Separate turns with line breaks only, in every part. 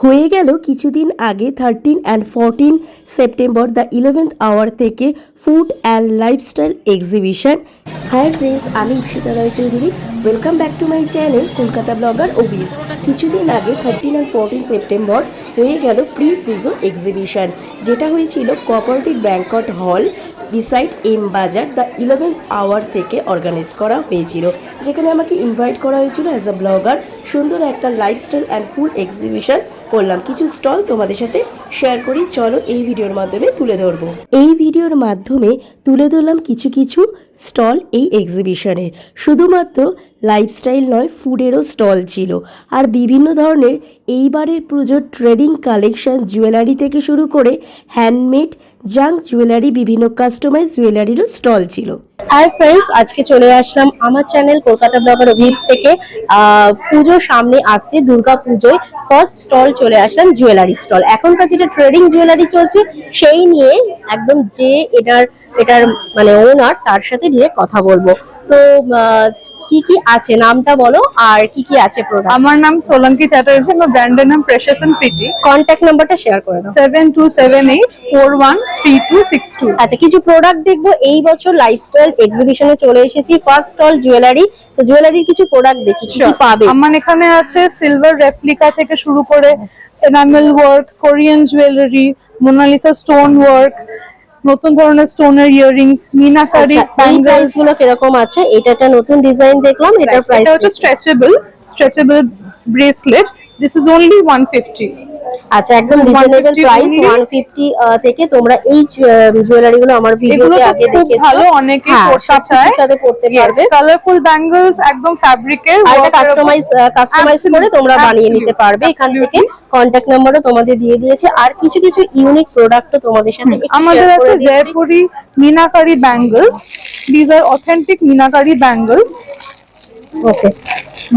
হয়ে গেল কিছুদিন আগে thirteen and fourteen September the eleventh hour থেকে food and lifestyle exhibition hi friends আমি Ipsita Roy Chowdhury welcome back to my channel Kolkata blogger office কিছুদিন আগে থার্টিন অ্যান্ড ফোরটিন সেপ্টেম্বর হয়ে গেল প্রি পুজো এক্সিবিশন যেটা হয়েছিল cooperative banquet hall beside M বাজার the eleventh hour থেকে organise করা হয়েছিল। যেখানে আমাকে ইনভাইট করা হয়েছিল অ্যাজ আ ব্লগার সুন্দর একটা লাইফস্টাইল অ্যান্ড ফুল এক্সিবিশন করলাম। কিছু স্টল তোমাদের সাথে শেয়ার করি, চলো এই ভিডিওর মাধ্যমে তুলে ধরবো। এই ভিডিওর মাধ্যমে তুলে ধরলাম কিছু কিছু স্টল এই এক্সিবিশনের শুধুমাত্র লাইফস্টাইল নয় ফুডেরও স্টল ছিল। আর বিভিন্ন ধরনের এইবারের পুজোর ট্রেডিং কালেকশন জুয়েলারি থেকে শুরু করে হ্যান্ডমেড জাঙ্ক জুয়েলারি বিভিন্ন কাস্টমাইজ জুয়েলারিরও স্টল ছিল। হাই ফ্রেন্ডস আজকে চলে আসলাম আমার চ্যানেল কলকাতা ব্লগার অভিপ্স থেকে। পুজোর সামনে আসছে, দুর্গা পুজোয় ফার্স্ট স্টল চলে আসলাম জুয়েলারি স্টল এখনকার যেটা ট্রেডিং জুয়েলারি চলছে, সেই নিয়ে একদম যে এটার এটার মানে ওনার তার সাথে নিয়ে কথা বলব। তো কি কি আছে? নামটা বলো আর কি কি আছে প্রোডাক্ট
আমার নাম সোলঙ্কি চ্যাটার্জি আমার ব্র্যান্ডের নাম প্রেশাস এন্ড প্রিটি
কন্ট্যাক্ট নাম্বারটা শেয়ার করে দাও।
Seven two seven eight four one three two six two
আচ্ছা কিছু প্রোডাক্ট দেখব। এই বছর লাইফস্টাইল এক্সিবিশনে চলে এসেছি। ফার্স্ট স্টল জুয়েলারি তো জুয়েলারির কিছু প্রোডাক্ট দেখি কি কি পাবে?
আমার এখানে আছে সিলভার রেপ্লিকা থেকে শুরু করে enamel work Korean jewellery Monalisa stone work নতুন ধরনের স্টোনের ইয়াররিংস মিনাকারি
ব্যাঙ্গলসগুলো কীরকম আছে? এটা একটা নতুন ডিজাইন দেখলাম এটার প্রাইস
এটা হচ্ছে stretchable stretchable bracelet this is only one fifty
আচ্ছা একদম রিজনেবল প্রাইস 150 থেকে তোমরা এই জুয়েলারি গুলো আমার ভিডিওতে আগে দেখেছ।
ভালো অনেকে
হ্যাঁ,
পড়তে চায়।
সাথে পড়তে পারবে।
কালারফুল ব্যাঙ্গলস একদম ফ্যাব্রিকের
আর এটা কাস্টমাইজ কাস্টমাইজ করে তোমরা বানিয়ে নিতে পারবে। এখান থেকে কন্ট্যাক্ট নাম্বারও তোমাদের দিয়ে দিয়েছে। আর কিছু কিছু ইউনিক প্রোডাক্টও তোমাদের সাথে
আমাদের আছে Jaipuri meenakari bangles these are authentic meenakari bangles
okay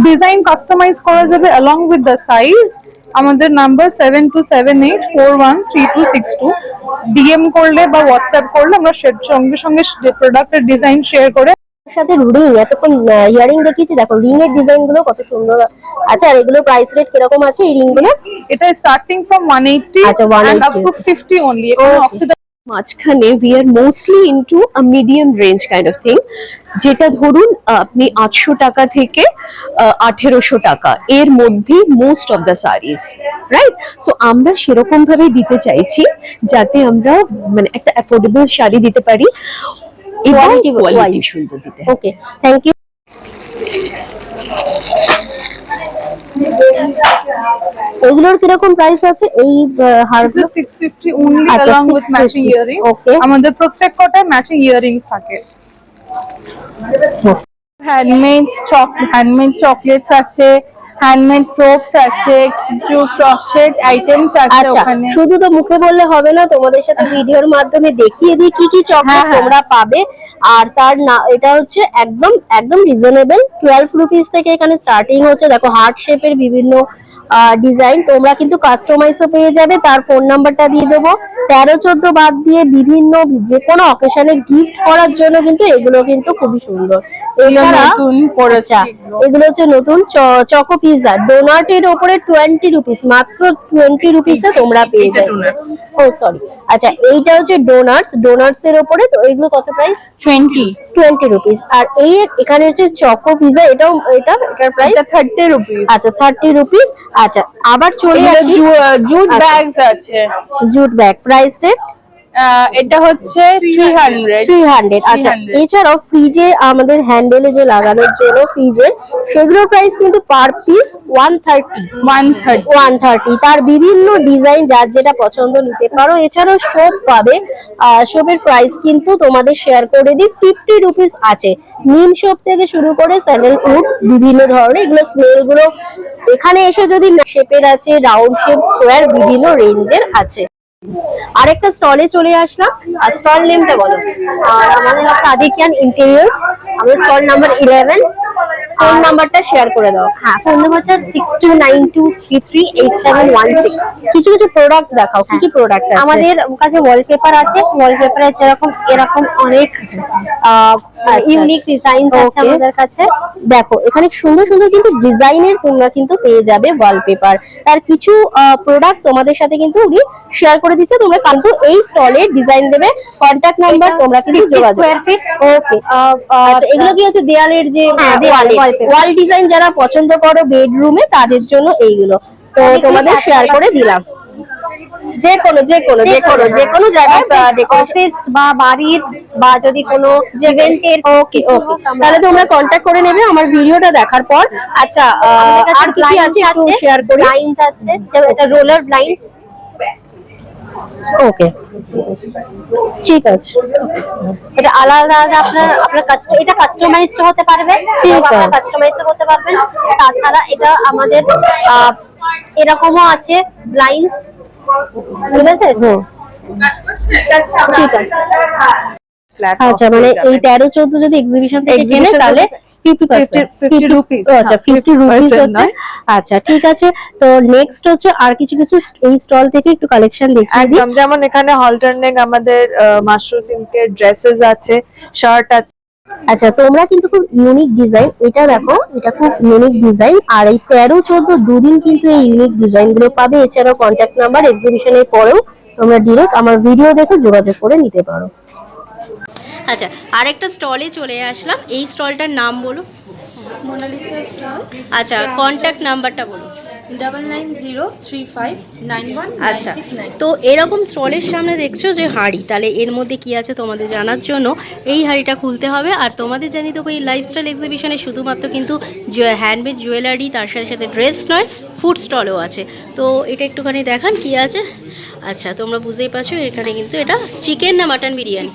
design customise করা যাবে along with the সাইজ আমাদের number seven two seven eight four one three two six two DM করলে বা হোয়াটসঅ্যাপ করলে আমরা সঙ্গে সঙ্গে প্রোডাক্টের ডিজাইন শেয়ার করে
সাথে রিং এতক্ষণ ইয়ারিং দেখিয়েছি। দেখো রিং এর ডিজাইনগুলো কত সুন্দর আচ্ছা আর এগুলো প্রাইস রেট কীরকম আছে এই রিংগুলো
এটা স্টার্টিং ফ্রম ওয়ান এইটটি
আচ্ছা,
and up
180
two fifty only oxidise
মাঝখানে we are mostly into a medium range kind of thing যেটা ধরুন আপনি আটশো টাকা থেকে আঠেরোশো টাকা এর মধ্যে most of the saris right so আমরা সেরকম ভাবে দিতে চাইছি যাতে আমরা মানে একটা অ্যাফোর্ডেবল শাড়ি দিতে পারি এবং কোয়ালিটি সুন্দর দিতে।
ওকে থ্যাংক ইউ এগুলোর কীরকম প্রাইস আছে? এই হার
This is 650 only
আচ্ছা,
along with
650
matching earrings.
Okay
আমাদের প্রত্যেক কটায় ম্যাচিং ইয়াররিংস থাকে। হ্যান্ডমেড চক হ্যান্ডমেড চকলেটস আছে। হ্যান্ডমেড সোপস আছে কিছু ক্রসেট আইটেমস আছে
আচ্ছা
ওখানে।
শুধু তো মুখে বললে হবে না তোমাদের সাথে ভিডিওর মাধ্যমে দেখিয়ে দিই কি কি চকলেট
হ্যাঁ, হ্যাঁ।
তোমরা পাবে। আর তার না এটা হচ্ছে একদম একদম রিজনেবল টুয়েলভ রুপিস থেকে এখানে স্টার্টিং হচ্ছে। দেখো হার্ট শেপের বিভিন্ন ডিজাইন তোমরা কিন্তু কাস্টমাইজও পেয়ে যাবে। তার ফোন নাম্বারটা দিয়ে দেবো। তেরো চোদ্দ বাদ দিয়ে বিভিন্ন যে কোনো অকেশনে গিফট করার জন্য কিন্তু এগুলো কিন্তু খুবই সুন্দর। এছাড়া
করেছে।
আচ্ছা এগুলো হচ্ছে নতুন চকো পিৎজা ডোনাটের ওপরে টোয়েন্টি রুপিস মাত্র টোয়েন্টি রুপিসে তোমরা পেয়ে যাবে। ও সরি আচ্ছা এইটা হচ্ছে ডোনাটস ডোনাটস এর ওপরে তো এগুলো কত প্রাইস
20
টোয়েন্টি রুপিস আর এই এখানে হচ্ছে চকো পিৎজা এটাও এটা এটার প্রাইস
30 রুপিস
আচ্ছা থার্টি রুপিস আচ্ছা আবার চলে আসি।
জুট
আচ্ছা।
ব্যাগস আছে।
জুট ব্যাগ প্রাইস রেট
এটা হচ্ছে 300
থ্রি হান্ড্রেড আচ্ছা।
300
এছাড়াও ফ্রিজে আমাদের হ্যান্ডেলে যে লাগানোর জন্য ফ্রিজের সেগুলোর প্রাইস কিন্তু per piece one thirty
130
one thirty তার বিভিন্ন ডিজাইন যার যেটা পছন্দ নিতে পারো। এছাড়াও শোপ পাবে। শোপের প্রাইস কিন্তু তোমাদের শেয়ার করে দিই। ফিফটি রুপিস আছে। নিম শোপ থেকে শুরু করে স্যান্ডেল উড বিভিন্ন ধরনের এগুলো স্মেলগুলো। এখানে এসে যদি শেপের আছে রাউন্ড শেপ স্কোয়ার বিভিন্ন রেঞ্জের আছে। আরেকটা স্টলে চলে আসলাম। আর স্টল নেমটা বলো। আর আমাদের হচ্ছে আদিকিয়ান ইন্টেরিয়ার্স আমাদের স্টল নাম্বার ইলেভেন ফোন নাম্বারটা শেয়ার করে দাও।
হ্যাঁ ফোন নাম্বার হচ্ছে six two nine two three three eight seven one six
কিছু কিছু প্রোডাক্ট দেখাও কি কি প্রোডাক্ট আছে?
আমাদের কাছে ওয়ালপেপার আছে ওয়ালপেপারে যেরকম এরকম অনেক ইউনিক ডিজাইন আছে আমাদের কাছে।
দেখো এখানে সুন্দর সুন্দর কিন্তু ডিজাইনের তোমরা কিন্তু পেয়ে যাবে ওয়ালপেপার তার কিছু প্রোডাক্ট তোমাদের সাথে কিন্তু উনি শেয়ার করে দিচ্ছে তোমরা কিন্তু এই স্টলে ডিজাইন দেবে। কন্ট্যাক্ট নাম্বার তোমরা কিন্তু
50
যোগাযোগ ওকে আচ্ছা এগুলো কি হচ্ছে দেয়ালের যে
হ্যাঁ, দেয়াল।
ওয়াল ডিজাইন যারা পছন্দ করো বেডরুমে তাদের জন্য এইগুলো। তো তোমাদের শেয়ার করে দিলাম। যে কোনো যে কোনো যে কোনো যে কোনো জায়গায়
অফিস বা বাড়ির বা যদি কোনো ইভেন্টের
ওকে ওকে তাহলে তোমরা কন্ট্যাক্ট করে নেবে আমার ভিডিওটা দেখার পর। আচ্ছা আর কি কি আছে শেয়ার করি।
ব্লাইন্ডস আছে এটা রোলার ব্লাইন্ডস
ওকে ঠিক আছে।
এটা আলাদা আলাদা আপনার আপনার কাস্টম এটা কাস্টমাইজড হতে পারবে
ঠিক আছে।
কাস্টমাইজ করতে পারবেন। তাছাড়া এটা আমাদের এরকমও আছে ব্লাইন্ডস ঠিক আছে?
ঠিক আছে। আচ্ছা মানে এই তেরো চোদ্দ যদি এক্সিবিশন থেকে কেনে তাহলে ফিফটি
50 rupees,
আচ্ছা ফিফটি রুপিস
50%
হচ্ছে
নয়।
ঠিক আছে। তো নেক্সট হচ্ছে আর কিছু কিছু এই স্টল থেকে একটু কালেকশন
একদম যেমন এখানে হলটার নেক আমাদের মাশরু সিল্কের ড্রেসেস আছে শার্ট আছে।
আচ্ছা তোমরা কিন্তু খুব ইউনিক ডিজাইন এটা দেখো এটা খুব ইউনিক ডিজাইন আর এই তেরো চোদ্দ দুদিন কিন্তু এই ইউনিক ডিজাইনগুলো পাবে। এছাড়াও কন্ট্যাক্ট নাম্বার এক্সিবিশনের পরেও তোমরা ডিরেক্ট আমার ভিডিও দেখে যোগাযোগ করে নিতে পারো।
আচ্ছা আরেকটা স্টলে চলে আসলাম। এই স্টলটার নাম বলো
মোনালিসা স্টল।
আচ্ছা কন্ট্যাক্ট নাম্বারটা বলো আচ্ছা তো এরকম স্টলের সামনে দেখছ যে হাঁড়ি তাহলে এর মধ্যে কি আছে তোমাদের জানার জন্য? এই হাঁড়িটা খুলতে হবে আর তোমাদের জানি দেবো এই লাইফস্টাইল এক্সিবিশনে শুধুমাত্র কিন্তু হ্যান্ডমেড জুয়েলারি তার সাথে সাথে ড্রেস নয় ফুড স্টলও আছে। তো এটা একটুখানি দেখান কি আছে? আচ্ছা তোমরা বুঝতেই পারছ এখানে কিন্তু এটা চিকেন না মাটন বিরিয়ানি।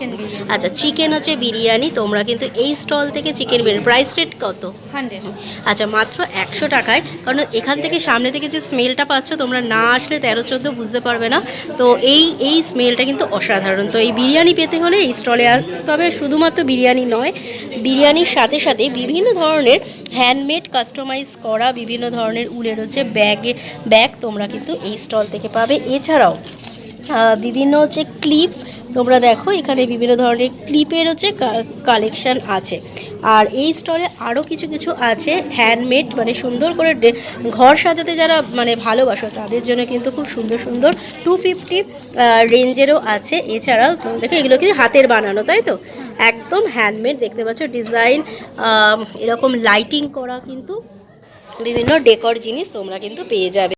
আচ্ছা চিকেন হচ্ছে বিরিয়ানি তোমরা কিন্তু এই স্টল থেকে চিকেন বিরিয়ানি প্রাইস রেট কত?
হান্ড্রেড।
আচ্ছা মাত্র একশো টাকায় কারণ এখান থেকে সামনে থেকে যে স্মেলটা পাচ্ছ তোমরা না আসলে তেরো চোদ্দ বুঝতে পারবে না। তো এই এই স্মেলটা কিন্তু অসাধারণ। তো এই বিরিয়ানি পেতে হলে এই স্টলে আসতে হবে শুধুমাত্র বিরিয়ানি নয় বিরিয়ানির সাথে সাথে বিভিন্ন ধরনের হ্যান্ডমেড কাস্টমাইজ করা বিভিন্ন ধরনের উলের হচ্ছে ব্যাগে ব্যাগ তোমরা কিন্তু এই স্টল থেকে পাবে। এছাড়াও বিভিন্ন হচ্ছে ক্লিপ তোমরা দেখো, এখানে বিভিন্ন ধরনের ক্লিপের হচ্ছে কালেকশন আছে। আর এই স্টলে আরও কিছু কিছু আছে হ্যান্ডমেড মানে সুন্দর করে ঘর সাজাতে যারা মানে ভালোবাসো, তাদের জন্য কিন্তু খুব সুন্দর সুন্দর টু ফিফটি রেঞ্জেরও আছে। এছাড়াও, তোমরা দেখো, এগুলো কিন্তু হাতের বানানো, তাই তো? একদম হ্যান্ডমেড দেখতে পাচ্ছ ডিজাইন এরকম লাইটিং করা কিন্তু বিভিন্ন ডেকর জিনিস তোমরা কিন্তু পেয়ে যাবে।